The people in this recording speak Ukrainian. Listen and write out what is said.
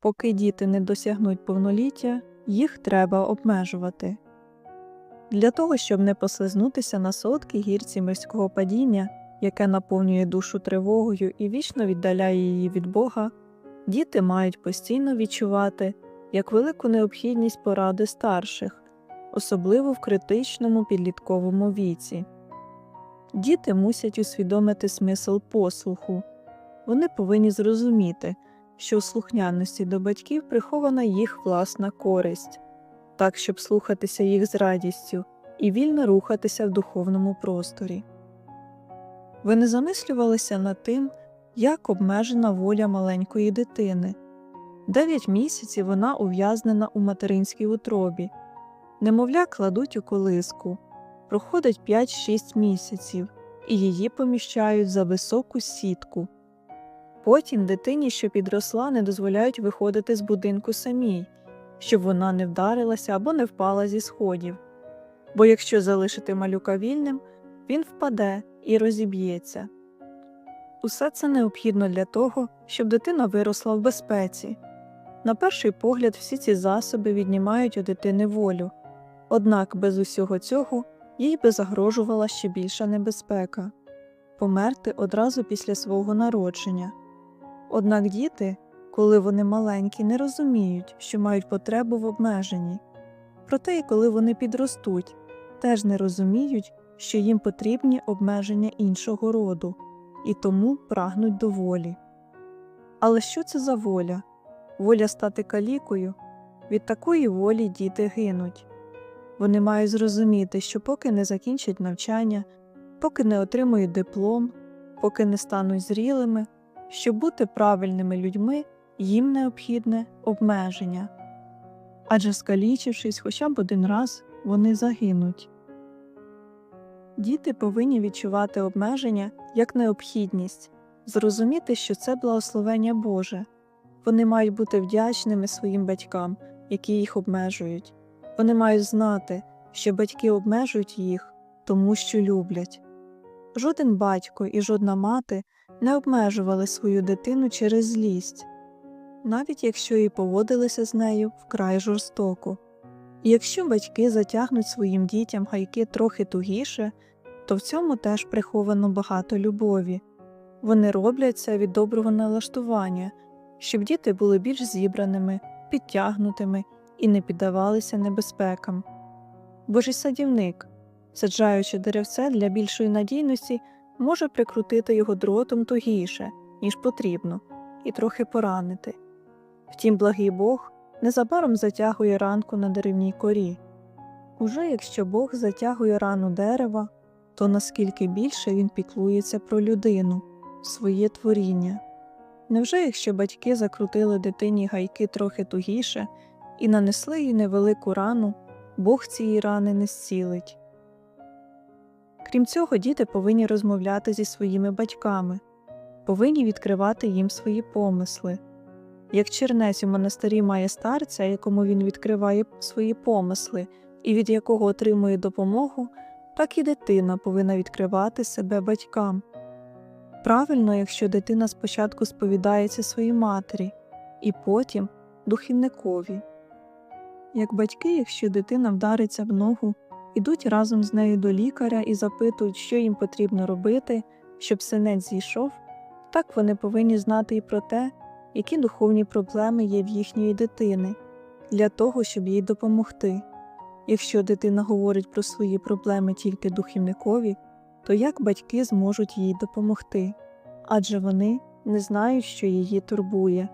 Поки діти не досягнуть повноліття, їх треба обмежувати. Для того, щоб не послизнутися на солодкій гірці мирського падіння, яке наповнює душу тривогою і вічно віддаляє її від Бога, діти мають постійно відчувати як велику необхідність поради старших, особливо в критичному підлітковому віці. Діти мусять усвідомити смисл послуху. Вони повинні зрозуміти, що у слухняності до батьків прихована їх власна користь, так щоб слухатися їх з радістю і вільно рухатися в духовному просторі. Ви не замислювалися над тим, як обмежена воля маленької дитини. Дев'ять місяців вона ув'язнена у материнській утробі, немовля кладуть у колиску, проходить 5-6 місяців, і її поміщають за високу сітку. Потім дитині, що підросла, не дозволяють виходити з будинку самій, щоб вона не вдарилася або не впала зі сходів. Бо якщо залишити малюка вільним, він впаде і розіб'ється. Усе це необхідно для того, щоб дитина виросла в безпеці. На перший погляд, всі ці засоби віднімають у дитини волю, однак без усього цього їй би загрожувала ще більша небезпека померти одразу після свого народження. Однак діти, коли вони маленькі, не розуміють, що мають потребу в обмеженні. Проте, і коли вони підростуть, теж не розуміють, що їм потрібні обмеження іншого роду, і тому прагнуть до волі. Але що це за воля? Воля стати калікою? Від такої волі діти гинуть. Вони мають зрозуміти, що поки не закінчать навчання, поки не отримують диплом, поки не стануть зрілими, щоб бути правильними людьми, їм необхідне обмеження. Адже скалічившись хоча б один раз, вони загинуть. Діти повинні відчувати обмеження як необхідність, зрозуміти, що це благословення Боже. Вони мають бути вдячними своїм батькам, які їх обмежують. Вони мають знати, що батьки обмежують їх, тому що люблять. Жоден батько і жодна мати не обмежували свою дитину через злість, навіть якщо і поводилися з нею вкрай жорстоко. Якщо батьки затягнуть своїм дітям гайки трохи тугіше, то в цьому теж приховано багато любові. Вони роблять це від доброго налаштування, щоб діти були більш зібраними, підтягнутими і не піддавалися небезпекам. Божий садівник, саджаючи деревце для більшої надійності, може прикрутити його дротом тугіше, ніж потрібно, і трохи поранити. Втім, благий Бог незабаром затягує ранку на деревній корі. Уже якщо Бог затягує рану дерева, то наскільки більше він піклується про людину, своє творіння. Невже якщо батьки закрутили дитині гайки трохи тугіше і нанесли їй невелику рану, Бог цієї рани не зцілить? Крім цього, діти повинні розмовляти зі своїми батьками, повинні відкривати їм свої помисли. Як чернець у монастирі має старця, якому він відкриває свої помисли і від якого отримує допомогу, так і дитина повинна відкривати себе батькам. Правильно, якщо дитина спочатку сповідається своїй матері, і потім духівникові. Як батьки, якщо дитина вдариться в ногу, ідуть разом з нею до лікаря і запитують, що їм потрібно робити, щоб синець зійшов, так вони повинні знати і про те, які духовні проблеми є в їхньої дитини, для того, щоб їй допомогти. Якщо дитина говорить про свої проблеми тільки духівникові, то як батьки зможуть їй допомогти? Адже вони не знають, що її турбує.